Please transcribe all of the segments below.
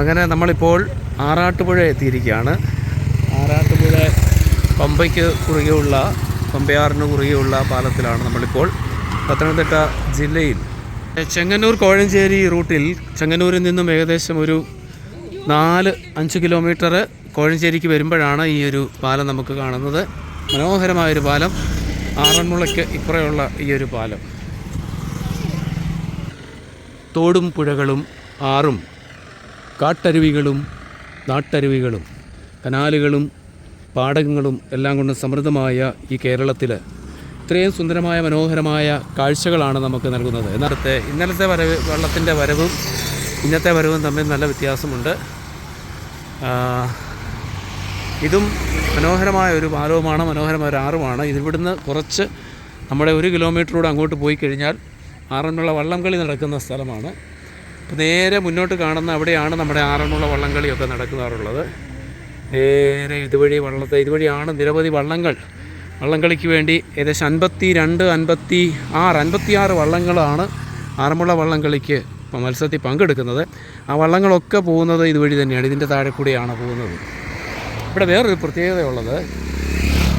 അങ്ങനെ നമ്മളിപ്പോൾ ആറാട്ടുപുഴ എത്തിയിരിക്കുകയാണ്. ആറാട്ടുപുഴ പമ്പയ്ക്ക് കുറുകെയുള്ള പമ്പയാറിന് കുറുകെയുള്ള പാലത്തിലാണ് നമ്മളിപ്പോൾ പത്തനംതിട്ട ജില്ലയിൽ. ചെങ്ങന്നൂർ കോഴഞ്ചേരി റൂട്ടിൽ ചെങ്ങന്നൂരിൽ നിന്നും ഏകദേശം ഒരു നാല് അഞ്ച് കിലോമീറ്റർ കോഴഞ്ചേരിക്ക് വരുമ്പോഴാണ് ഈ ഒരു പാലം നമുക്ക് കാണുന്നത്. മനോഹരമായൊരു പാലം. ആറന്മുളയ്ക്ക് ഇപ്പുറയുള്ള ഈ ഒരു പാലം. തോടും പുഴകളും ആറും കാട്ടരുവികളും നാട്ടരുവികളും കനാലുകളും പാടകങ്ങളും എല്ലാം കൊണ്ടും സമൃദ്ധമായ ഈ കേരളത്തിൽ ഇത്രയും സുന്ദരമായ മനോഹരമായ കാഴ്ചകളാണ് നമുക്ക് നൽകുന്നത്. ഇന്നത്തെ ഇന്നലത്തെ വരവ് വെള്ളത്തിന്റെ വരവും ഇന്നത്തെ വരവും തമ്മിൽ നല്ല വ്യത്യാസമുണ്ട്. ഇതും മനോഹരമായ ഒരു പാലവുമാണ് മനോഹരമായ ഒരു ആറുമാണ്. ഇതിവിടുന്ന് കുറച്ച് നമ്മുടെ ഒരു കിലോമീറ്ററിലൂടെ അങ്ങോട്ട് പോയി കഴിഞ്ഞാൽ ആറന്മുള വള്ളംകളി നടക്കുന്ന സ്ഥലമാണ്. അപ്പോൾ നേരെ മുന്നോട്ട് കാണുന്ന അവിടെയാണ് നമ്മുടെ ആറന്മുള വള്ളംകളിയൊക്കെ നടക്കാറുള്ളത്. നേരെ ഇതുവഴി വള്ളത്തെ ഇതുവഴിയാണ് നിരവധി വള്ളങ്ങൾ. വള്ളംകളിക്ക് വേണ്ടി ഏകദേശം അൻപത്തി രണ്ട് അൻപത്തി ആറ് അൻപത്തി ആറ് വള്ളങ്ങളാണ് ആറന്മുള വള്ളംകളിക്ക് മത്സരത്തിൽ പങ്കെടുക്കുന്നത്. ആ വള്ളങ്ങളൊക്കെ പോകുന്നത് ഇതുവഴി തന്നെയാണ്. ഇതിന്റെ താഴെ കൂടിയാണ് പോകുന്നത്. ഇവിടെ വേറൊരു പ്രത്യേകതയുള്ളത്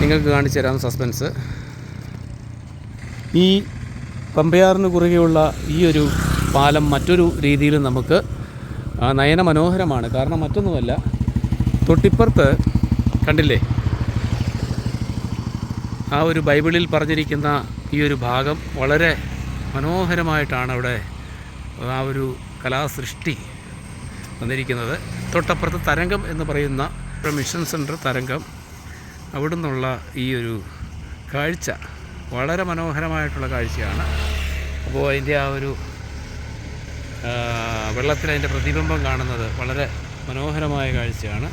നിങ്ങൾക്ക് കാണിച്ചു തരാം സസ്പെൻസ്. ഈ പമ്പയാറിന് കുറുകെയുള്ള ഈ ഒരു പാലം മറ്റൊരു രീതിയിൽ നമുക്ക് നയന മനോഹരമാണ് കാരണം മറ്റൊന്നുമല്ല തൊട്ടിപ്പുറത്ത് കണ്ടില്ലേ? ആ ഒരു ബൈബിളിൽ പറഞ്ഞിരിക്കുന്ന ഈ ഒരു ഭാഗം വളരെ മനോഹരമായിട്ടാണ് അവിടെ ആ ഒരു കലാസൃഷ്ടി വന്നിരിക്കുന്നത്. തൊട്ടപ്പുറത്ത് തരംഗം എന്ന് പറയുന്ന മിഷൻ സെന്റർ തരംഗം അവിടെ നിന്നുള്ള ഈ ഒരു കാഴ്ച വളരെ മനോഹരമായിട്ടുള്ള കാഴ്ചയാണ്. അപ്പോൾ അതിന്റെ ആ ഒരു അതിന്റെ പ്രതിബിംബം കാണുന്നത് വളരെ മനോഹരമായ കാഴ്ചയാണ്.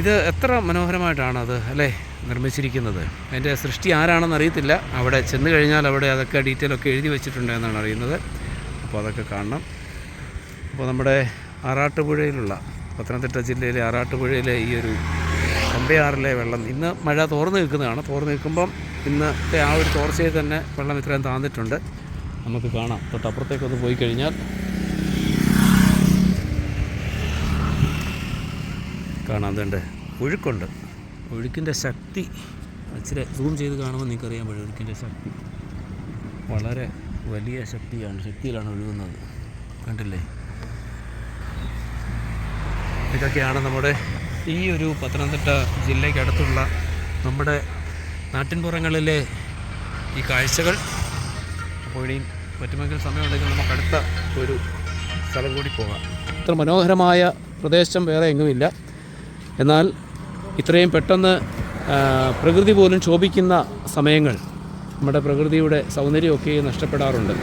ഇത് എത്ര മനോഹരമായിട്ടാണ് അത് അല്ലേ നിർമ്മിച്ചിരിക്കുന്നത്? അതിന്റെ സൃഷ്ടി ആരാണെന്ന് അറിയത്തില്ല. അവിടെ ചെന്ന് കഴിഞ്ഞാൽ അവിടെ അതൊക്കെ ഡീറ്റെയിൽ ഒക്കെ എഴുതി വെച്ചിട്ടുണ്ട് എന്നാണ് അറിയുന്നത്. അപ്പോൾ അതൊക്കെ കാണണം. അപ്പോൾ നമ്മുടെ ആറാട്ടുപുഴയിലുള്ള പത്തനംതിട്ട ജില്ലയിലെ ആറാട്ടുപുഴയിലെ ഈ ഒരു പമ്പയാറിലെ വെള്ളം ഇന്ന് മഴ തോർന്ന് നിൽക്കുന്നതാണ്. തോർന്ന് നിൽക്കുമ്പം ഇന്നത്തെ ആ ഒരു തോർച്ചയിൽ തന്നെ വെള്ളം ഇത്രയും താന്നിട്ടുണ്ട്. നമുക്ക് കാണാം. തൊട്ടപ്പുറത്തേക്കൊന്ന് പോയി കഴിഞ്ഞാൽ കാണാൻ തന്നെ ഒഴുക്കുണ്ട് ഒഴുക്കിന്റെ ശക്തി. ഇച്ചിരി സൂം ചെയ്ത് കാണുമ്പോൾ നിങ്ങൾക്കറിയാൻ പറ്റും ഒഴുക്കിന്റെ ശക്തി. വളരെ വലിയ ശക്തിയാണ്. ശക്തിയിലാണ് ഒഴുകുന്നത്. കണ്ടില്ലേ? ഇതൊക്കെയാണ് നമ്മുടെ ഈ ഒരു പത്തനംതിട്ട ജില്ലയ്ക്കടുത്തുള്ള നമ്മുടെ നാട്ടിൻപുറങ്ങളിലെ ഈ കാഴ്ചകൾ. അപ്പോൾ പറ്റുമെങ്കിൽ സമയമുണ്ടെങ്കിൽ നമുക്ക് അടുത്ത ഒരു സ്ഥലം കൂടി പോകാം. ഇത്ര മനോഹരമായ പ്രദേശം വേറെ എങ്ങുമില്ല. എന്നാൽ ഇത്രയും പെട്ടെന്ന് പ്രകൃതി പോലും ശോഭിക്കുന്ന സമയങ്ങൾ നമ്മുടെ പ്രകൃതിയുടെ സൗന്ദര്യമൊക്കെ നഷ്ടപ്പെടാറുണ്ട്.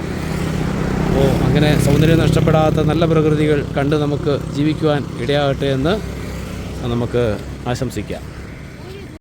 അപ്പോൾ അങ്ങനെ സൗന്ദര്യം നഷ്ടപ്പെടാത്ത നല്ല പ്രകൃതികൾ കണ്ട് നമുക്ക് ജീവിക്കുവാൻ ഇടയാകട്ടെ എന്ന് നമുക്ക് ആശംസിക്കാം.